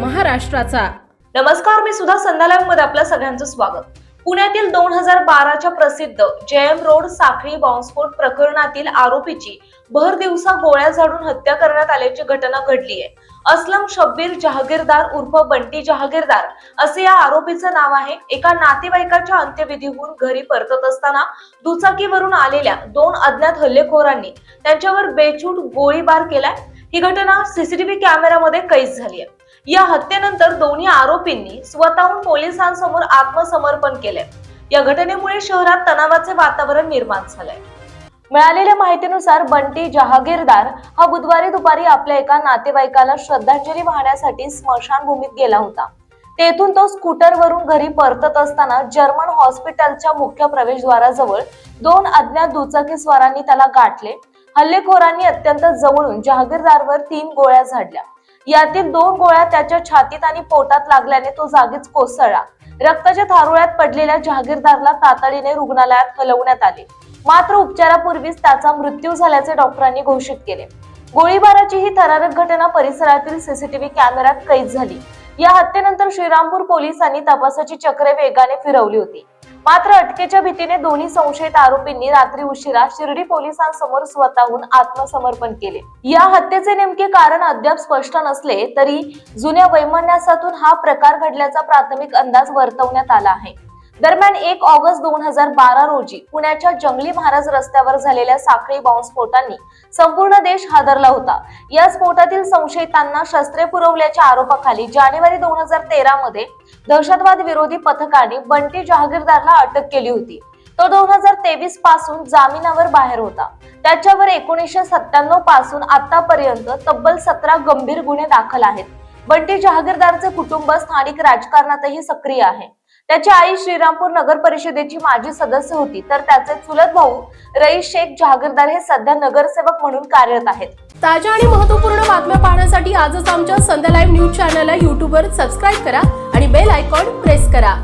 महाराष्ट्राचा. नमस्कार मी सुद्धा संध्यालाईव्हमध्ये आपलं सगळ्यांचं स्वागत. पुण्यातील दोन हजार बाराच्या प्रसिद्ध जेएम रोड साखळी बॉम्बस्फोट प्रकरणातील आरोपीची भर दिवसा गोळ्या झाडून हत्या करण्यात आल्याची घटना घडली आहे. असलम शब्बीर जहागीरदार उर्फ बंटी जहागीरदार असे या आरोपीचं नाव आहे. एका नातेवाईकाच्या अंत्यविधीहून घरी परतत असताना दुचाकीवरून आलेल्या दोन अज्ञात हल्लेखोरांनी त्यांच्यावर बेछूट गोळीबार केलाय. ही घटना सीसीटीव्ही कॅमेऱ्यामध्ये कैद झाली आहे. या हत्येनंतर दोन्ही आरोपींनी स्वतःहून पोलिसांसमोर आत्मसमर्पण केले या घटनेमुळे शहरात तणावाचे वातावरण निर्माण झालंय. मिळालेल्या माहितीनुसार बंटी जहागीरदार हा बुधवारी दुपारी आपल्या एका नातेवाईकाला श्रद्धांजली वाहण्यासाठी स्मशानभूमीत गेला होता. तेथून तो स्कूटरवरून घरी परतत असताना जर्मन हॉस्पिटलच्या मुख्य प्रवेशद्वाराजवळ दोन अज्ञात दुचाकी स्वारांनी त्याला गाठले. हल्लेखोरांनी अत्यंत जवळून जहागीरदारवर तीन गोळ्या झाडल्या. यातील दोन गोळ्या त्याच्या छातीत आणि पोटात लागल्याने तो जागीच कोसळला. रक्ताच्या थारोळ्यात पडलेल्या जहागीरदारला तातडीने रुग्णालयात हलवण्यात आले. मात्र उपचारापूर्वीच त्याचा मृत्यू झाल्याचे डॉक्टरांनी घोषित केले. गोळीबाराची ही थरारक घटना परिसरातील सीसीटीव्ही कॅमेऱ्यात कैद झाली. या हत्येनंतर श्रीरामपूर पोलिसांनी तपासाची चक्रे वेगाने फिरवली होती. मात्र अटकेच्या भीतीने दोन्ही संशयित आरोपींनी रात्री उशिरा शिर्डी पोलिसांसमोर स्वतःहून आत्मसमर्पण केले. या हत्येचे नेमके कारण अद्याप स्पष्ट नसले तरी जुन्या वैमान्यासातून हा प्रकार घडल्याचा प्राथमिक अंदाज वर्तवण्यात आला आहे. दरम्यान एक ऑगस्ट दोन हजार बारा रोजी पुण्याच्या जंगली महाराज रस्त्यावर झालेल्या साखळी बॉम्बस्फोटांनी संपूर्ण देश हादरला होता. या स्फोटातील संशयितांना शस्त्रे पुरवल्याच्या आरोपाखाली जानेवारी दोन हजार तेरा मध्ये दहशतवाद विरोधी पथकाने बंटी जहागीरदारला अटक केली होती. तो दोन हजार तेवीसपासून जामिनावर बाहेर होता. त्याच्यावर एकोणीसशे सत्त्याण्णवपासून आतापर्यंत तब्बल सतरा गंभीर गुन्हे दाखल आहेत. बंटी जहागीरदारचे कुटुंब स्थानिक राजकारणातही सक्रिय आहे. त्याची आई श्रीरामपूर नगर परिषदेची माजी सदस्य होती. तर त्याचे चुलत भाऊ रईस शेख जहागीरदार हे सध्या नगरसेवक म्हणून कार्यरत आहेत. ताज्या आणि महत्त्वपूर्ण बातम्या पाहण्यासाठी आजच आमच्या संध्या लाईव्ह न्यूज चॅनलला युट्यूबवर सबस्क्राईब करा आणि बेल आयकॉन प्रेस करा.